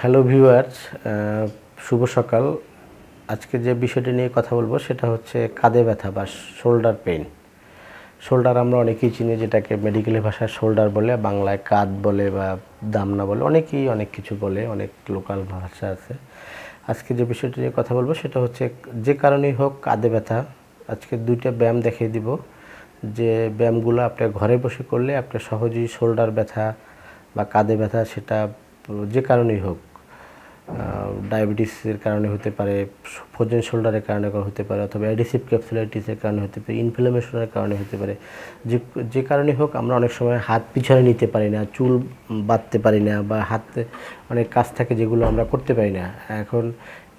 Hello viewers শুভ সকাল। আজকে যে বিষয়টি নিয়ে কথা বলব সেটা হচ্ছে কাঁধে ব্যথা বা শোল্ডার পেইন শোল্ডার আমরা অনেকেই চিনি যেটাকে মেডিকেলের ভাষায় শোল্ডার বলে, বাংলায় কাঁধ বলে বা দামনা বলে, অনেকেই অনেক কিছু বলে, অনেক লোকাল ভাষা আছে। আজকে যে বিষয়টি নিয়ে কথা বলব সেটা হচ্ছে যে কারণেই হোক কাঁধে ব্যথা, আজকে দুইটা ব্যায়াম দেখিয়ে দিব। যে ব্যায়ামগুলো আপনি ঘরে বসে করলে আপনি সহজেই শোল্ডার ব্যথা বা কাঁধে ব্যথা সেটা যে কারণেই হোক ডায়াবেটিসের কারণে হতে পারে ফোজেন শোল্ডারের কারণে হতে পারে, অথবা অ্যাডিসিভ ক্যাপসুলাইটিসের কারণে হতে পারে, ইনফ্লামেশনের কারণে হতে পারে, যে যে কারণে হোক আমরা অনেক সময় হাত পিছনে নিতে পারি না, চুল বাঁধতে পারি না, বা হাতে অনেক কাজ থাকে যেগুলো আমরা করতে পারি না। এখন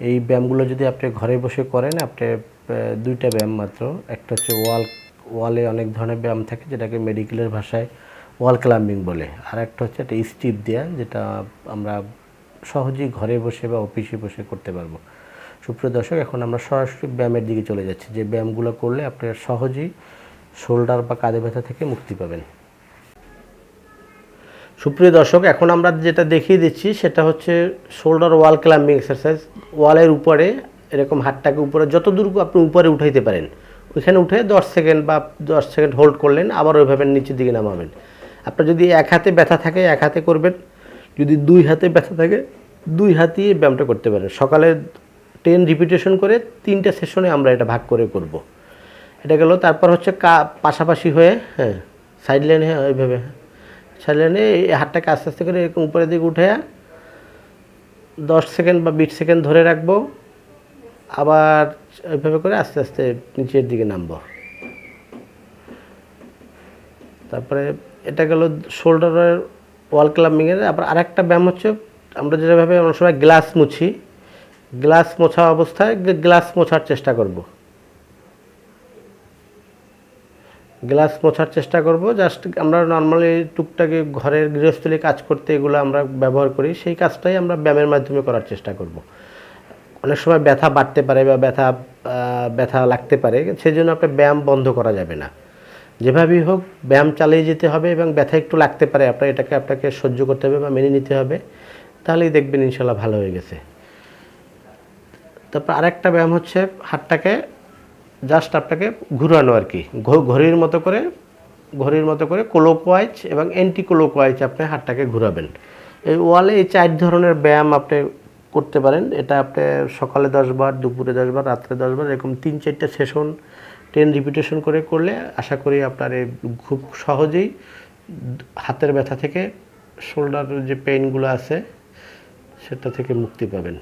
এই ব্যায়ামগুলো যদি আপনি ঘরে বসে করেন, আপনি দুইটা ব্যায়াম মাত্র, একটা হচ্ছে ওয়াল, ওয়ালে অনেক ধরনের ব্যায়াম থাকে যেটাকে মেডিকেলের ভাষায় ওয়াল ক্লাম্বিং বলে। আর একটা হচ্ছে একটা স্টিপ দেওয়া যেটা আমরা সহজেই ঘরে বসে বা অফিসে বসে করতে পারব। সুপ্রিয় দর্শক, এখন আমরা সরাসরি ব্যায়ামের দিকে চলে যাচ্ছি। যে ব্যায়ামগুলো করলে আপনারা সহজেই শোল্ডার বা কাঁধে ব্যথা থেকে মুক্তি পাবেন। সুপ্রিয় দর্শক, এখন আমরা যেটা দেখিয়ে দিচ্ছি, সেটা হচ্ছে শোল্ডার ওয়াল ক্লাম্বিং এক্সারসাইজ। ওয়ালের উপরে এরকম হাতটাকে উপরে যত দূর আপনি উপরে উঠাইতে পারেন, ওইখানে উঠে দশ সেকেন্ড বা দশ সেকেন্ড হোল্ড করলেন, আবার ওইভাবে নিচের দিকে নামাবেন। আপনার যদি এক হাতে ব্যথা থাকে, এক হাতে করবেন। যদি দুই হাতে ব্যথা থাকে, দুই হাতেই ব্যায়ামটা করতে পারেন। সকালে টেন রিপিটেশন করে তিনটা সেশনে আমরা এটা ভাগ করে করব। এটা গেল, তারপর হচ্ছে কা, পাশাপাশি হয়ে হ্যাঁ সাইড লাইনে হ্যাঁ ওইভাবে সাইড লাইনে এই হাতটাকে আস্তে আস্তে করে এরকম উপরের দিকে উঠে, দশ সেকেন্ড বা বিশ সেকেন্ড ধরে রাখব। আবার ওইভাবে করে আস্তে আস্তে নিচের দিকে নামবো। তারপরে এটা গেল শোল্ডারের ওয়াল ক্লাম্বিংয়ের আবার আরেকটা ব্যায়াম হচ্ছে, আমরা যেভাবে অনেক সময় গ্লাস মুছি গ্লাস মোছা অবস্থায় গ্লাস মোছার চেষ্টা করব। গ্লাস মোছার চেষ্টা করব জাস্ট আমরা নর্মালি টুকটাকে ঘরের গৃহস্থলী কাজ করতে এগুলো আমরা ব্যবহার করি, সেই কাজটাই আমরা ব্যায়ামের মাধ্যমে করার চেষ্টা করব। অনেক সময় ব্যথা বাড়তে পারে বা ব্যথা ব্যথা লাগতে পারে সেই জন্য আপনার ব্যায়াম বন্ধ করা যাবে না। যেভাবেই হোক, ব্যায়াম চালিয়ে যেতে হবে এবং ব্যথা একটু লাগতে পারে, আপনার এটাকে আপনাকে সহ্য করতে হবে বা মেনে নিতে হবে, তাহলেই দেখবেন ইনশাল্লাহ ভালো হয়ে গেছে। তারপর আরেকটা ব্যায়াম হচ্ছে হাতটাকে জাস্ট আপনাকে ঘুরানো আর কি ঘড়ির মতো করে, ঘড়ির মতো করে কোলোকোয়াইজ এবং অ্যান্টি কোলোকোয়াইজ আপনি হাতটাকে ঘুরাবেন। এই ওয়ালে এই চার ধরনের ব্যায়াম আপনি করতে পারেন, এটা আপনি সকালে দশবার দুপুরে দশবার রাত্রে দশবার এরকম তিন চারটে সেশন টেন রিপিটেশন করে করলে আশা করি আপনার এই খুব সহজেই হাতের ব্যথা থেকে শোল্ডার যে পেইনগুলো আছে, সেটা থেকে মুক্তি পাবেন।